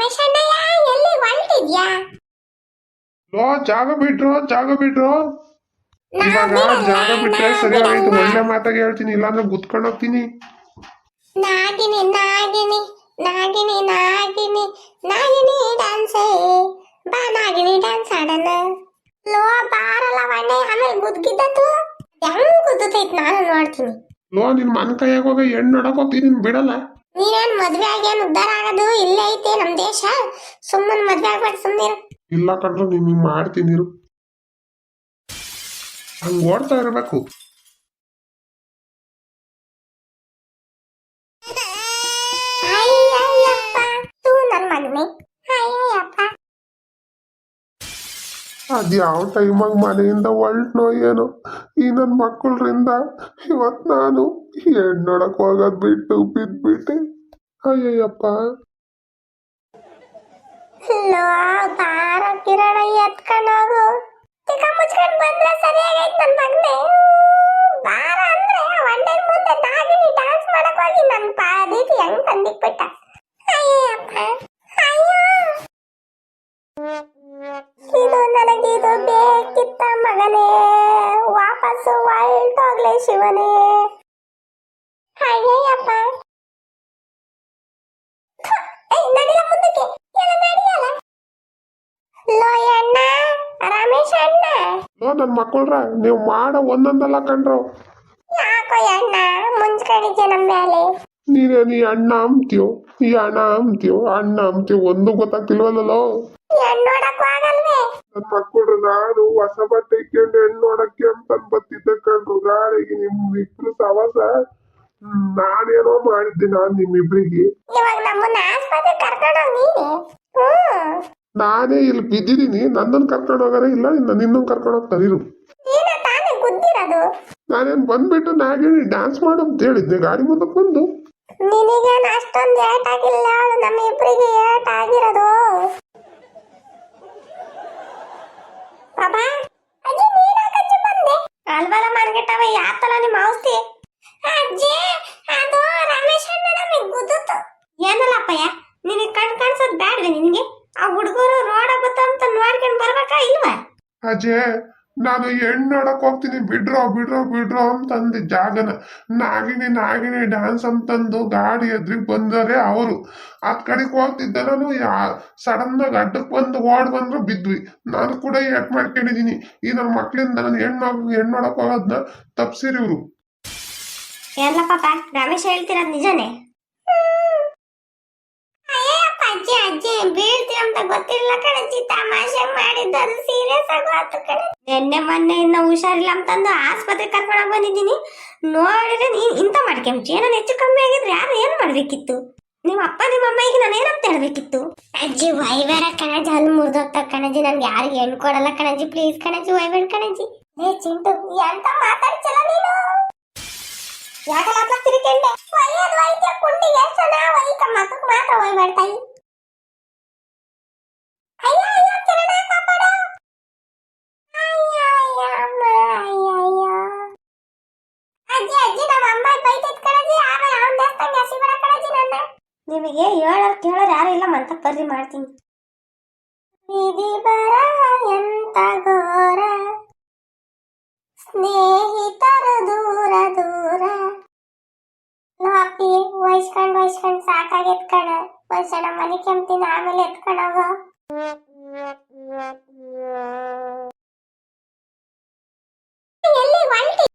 ರಮೇಶ್ ಅಣ್ಣಯ್ಯ ಎಲ್ಲಿ ಹೊಂಟಿದ್ಯಾ ಲೋ ಜಾಗ ಬಿಟ್ರು ಜಾಗ ಬಿಟ್ರು. ಇವಾಗ ಜಾಗ ಬಿಟ್ರೆ ಸರಿ ಆಯ್ತು ಒಳ್ಳೆ ಮಾತಾಗ ಹೇಳ್ತೀನಿ ಇಲ್ಲಾಂದ್ರೆ ಗುತ್ಕೊಂಡು ಹೋಗ್ತೀನಿ. ನಾಗಿನಿ ನಾಗಿನಿ ನಾಗಿನಿ ನಾಗಿನಿ ನಾಗಿನಿ ಡ್ಯಾನ್ಸ್ ಬಾ ನಾಗಿನಿ ಡ್ಯಾನ್ಸ್ ಆಡೋಣ. ಲೋ ಬಾರಲ್ಲ ವಣ್ಣೆ ಆಮೇಲೆ ಗುದ್ಗಿದ್ದತು ಹೆಂಗ್ ಗುದ್ದತೈತ್ ನಾನು ನೋಡ್ತೀನಿ. ಲೋ ನಿನ್ ಮನ್ ಕೈಯಾಗ ಹೋಗ ಹೆಣ್ಣು ನೋಡಕ್ ಹೋಗ್ತೀನಿ ಬಿಡಲ್ಲ. ನೀನೇನ್ ಮದ್ವೆ ಆಗೇನ್ ಉದ್ದಾರ ಆಗೋದು? ಇಲ್ಲೇ ಐತೆ ನಮ್ ದೇಶ? ಸುಮ್ಮನೆ ಮದ್ವೆ ಆಗ್ಬೇಡ ಸುಮ್ಮನೆ ಇಲ್ಲ ಕಂಡ್ರು ನೀನ್ ಹಿಂಗ್ ಮಾಡ್ತೀನಿ ಇರು. ಹಂಗ್ ಓಡ್ತಾ ಇರಬೇಕು. ಅಯ್ಯಯ್ಯಪ್ಪ ತೂ ನನ್ ಮಗನೇ. ಅಯ್ಯಯ್ಯಪ್ಪ. ಅದ್ ಯಾವ ಟೈಮಾಗ ಮನೆಯಿಂದ ಹೊಲ್ಟ್ನೋ ಏನೋ. ಈ ನನ್ನ ಮಕ್ಕಳ್ರಿಂದ ಇವತ್ ನಾನು ಹೆಣ್ಣೊಡಕ್ ಹೋಗೋದ್ ಬಿಟ್ಟು ಬಿದ್ಬಿಟ್ಟೆ. ಅಯ್ಯಯ್ಯಪ್ಪ ಲೋ ಬಾರ ಕಿರಣ ಎತ್ಕೊಂಡು ಹೋಗು. ತಿಕ್ಕ ಮುಚ್ಕೊಂಡು ಬಂದ್ರೆ ಮಗನೇ. ಬಾರ ಅಂದ್ರೆ ಒಂದೇ ಮುಂದೆ ಡ್ಯಾನ್ಸ್ ಹೋಗಿ ಇದು ಮಗನೇ. ವಾಪಸ್ಸು ಹೊಲ್ಟೋಗ್ಲೆ ಶಿವನೇ. ಅಯ್ಯಯ್ಯಪ್ಪ. ಲೋ ಅಣ್ಣ? ರಮೇಶ್ ಅಣ್ಣ? ಓ ನನ್ನ ಮಕ್ಕಳ್ರ ನೀವು ಮಾಡೋ ಒಂದೊಂದಲ್ಲ ಕಂಡ್ರು ಯಾಕೋ ಅಣ್ಣ? ಮುಂಚ್ಕೊಂಡಿದ್ಯ ನಮ್ಮ ಮೇಲೆ ನೀನೇ ನೀ ಅಣ್ಣ ಅಂತೀಯೋ ಈ ಅಣ್ಣ ಅಂತೀಯೋ ಅಣ್ಣ ಅಂತೀಯೋ ಒಂದು ಗೊತ್ತಾಗ್ತಿಲ್ವಲ್ಲೋ ಹೆಣ್ಣು ನೋಡಕ್ ಆಗಲ್ವೇ? ನನ್ನ ನಾನು ಹೊಸ ಬಟ್ಟೆ ಇಕ್ಕೊಂಡು ಹೆಣ್ಣು ನೋಡಕ್ಕೆ ಅಂತ ಬತ್ತಿದ್ದೆ ಕಂಡ್ರು ಗಾಳಿಗೆ ನಿಮ್ ಇಬ್ರು ಸವಾಸ ಹ್ಮ್, ನಾನೇನೋ ಮಾಡಿದ್ದೆ ನಾನು ನಿಮ್ಮಿಬ್ರಿಗೆ. ಇವಾಗ ನಮ್ಮನ್ನ ಆಸ್ಪತ್ರೆ ಕರ್ಕೊಂಡೋಗ್ ನೀನೆ? ಹ್ಮ್. ನಾನೇ ಇಲ್ಲಿ ಬಿದ್ದಿದ್ದೀನಿ ನನ್ನನ್ನು ಕರ್ಕೊಂಡು ಹೋಗಾರೆ ಇಲ್ಲ ಇನ್ನು ನಿನ್ನನ್ನು ಕರ್ಕೊಂಡು ಹೋಗ್ತಾರೆ ಇರು. ನಾನೇನು ಬಂದ್ಬಿಟ್ಟು ನಾಗೇಳಿ ಡ್ಯಾನ್ಸ್ ಮಾಡು ಅಂತ ಹೇಳಿದ್ದೆ ಗಾಡಿ ಮುಂದಕ್ಕೆ ಬಂದು. ನಿನಗೇನು ಅಷ್ಟೊಂದು ಏಟ್ ಆಗಿಲ್ಲ ಅವಳು ನಮ್ಮ ಇಬ್ಬರಿಗೆ ಏಟ್ ಆಗಿರೋದು? ಬಾಬಾ ಅಜ್ಜಿ ನೀನ್ ಯಾಕಜ್ಜಿ ಬಂದೆ? ಅಲ್ವಲ್ಲ ಮಾರ್ಕೆಟವ ಯಾತಲ್ಲ ನಿಮ್ಮ ಔಷಧಿ? ಅಜ್ಜಿ ಅದು ರಮೇಶ್ ಅಣ್ಣ ನಮಗೆ ಗುದ್ದುತ್ತು. ಏನಲ್ಲಪ್ಪಯ್ಯ? ಅಜಯ್ ನಾನು ಹೆಣ್ಣು ನೋಡಕ್ ಹೋಗ್ತೀನಿ. ಬಿಡ್ರೋ ಬಿಡ್ರೋ ಬಿಡ್ರೋ ಅಂತಂದೆ ಜಾಗನ. ನಾಗಿನಿ ನಾಗಿನಿ ಡ್ಯಾನ್ಸ್ ಅಂತಂದು ಗಾಡಿ ಎದ್ರಿಗೆ ಬಂದರೆ ಅವರು. ಅದ್ ಕಡೆಗೆ ಹೋಗ್ತಿದ್ದೆ ನಾನು, ಯಾ ಸಡನ್ ಆಗಿ ಅಡ್ಡಕ್ಕೆ ಬಂದು ಓಡ್ ಬಂದ್ರು ಬಿದ್ವಿ. ನಾನು ಕೂಡ ಏಟ್ ಮಾಡ್ಕೊಂಡಿದೀನಿ. ಈ ನನ್ನ ಮಕ್ಳಿಂದ ನಾನು ಹೆಣ್ಣು ಹೆಣ್ಣು ನೋಡಕ್ ಹೋಗೋದನ್ನ ತಪ್ಸಿರಿ ಇವ್ರು. ಎಲ್ಲ ರಮೇಶ್ ನಿಜನೇ? ಅಜ್ಜಿ ಅಜ್ಜಿ ಗೊತ್ತಿಲ್ಲ ಕಣಜ್ಜಿ ತಮಾಷೆ ಮಾಡಿದ್ದು ಅದು ಸೀರಿಯಸ್ ಆಗೋತು ಕಣೆ. ನಿನ್ನೆ ಮೊನ್ನೆ ಇನ್ನ ಹುಷಾರಿಲ್ಲ ಅಂತಂದು ಆಸ್ಪತ್ರೆ ಕರ್ಕೊಂಡು ಬಂದಿದ್ದೀನಿ. ನೋಡಿದ್ರೆ ನೀನ್ ಇಂತ ಮಾಡ್ಕೊಂಬಿಟ್ಟಿ. ಏನೋ ಹೆಚ್ಚು ಕಮ್ಮಿ ಆಗಿದ್ರೆ ಯಾರು ಏನ್ ಮಾಡಬೇಕಿತ್ತು? ನಿಮ್ಮ ಅಪ್ಪ ನಿಮ್ಮ ಅಮ್ಮ ಈಗ ನಾನು ಏನಂತ ಹೇಳ್ಬೇಕಿತ್ತು? ಅಜ್ಜಿ ವೈವೇರ ಕಣಜಿ ಅಲ್ಲಿ ಮುರಿದೋಗ್ತ ಕಣಜಿ ನನ್ಗೆ ಯಾರಿಗೆ ಕೊಡಲ್ಲ ಕಣಜ್ಜಿ. ಪ್ಲೀಸ್ ಕಣಜ್ಜಿ ವೈವೇರ ಕಣಜ್ಜಿ. ಏ ಚಿಂಟು ಎಂತ ಮಾತಾಡ್ಸಲ್ಲ ನೀನು? ಯಾಕಲ್ಲ ತಿರುಕೊಂಡೆ ಒಯ್ಯೋದು ವೈದ್ಯ ಕುಂಡಿಗೆ ಸನ ವೈಕ ಮಕ್ಕಕ್ಕೆ ಮಾತ್ರ ಒಯ್ಬೇಡ್ತಾಯಿ ನಿಮಗೆ ಹೇಳೋರು ಕೇಳೋರು ಯಾರು ಇಲ್ಲ, ಮಂತ ಬರ್ರಿ ಮಾಡ್ತೀನಿ. ವಿಧಿ ಬರ ಎಂತ ಘೋರ? ಸ್ನೇಹಿತರ ದೂರ ದೂರ. ನಮ್ಮ ಅಪ್ಪಿ ವಹಿಸ್ಕೊಂಡು ವಹಿಸ್ಕೊಂಡು ಸಾಕಾಗಿ ಎತ್ಕಣ ವಹಿಸೋಣ ಮನೆ ಕೆಂಪ್ತೀನಿ ಆಮೇಲೆ ಎತ್ಕೊಳವ ಎಲ್ಲಿ ಒಂಟಿ?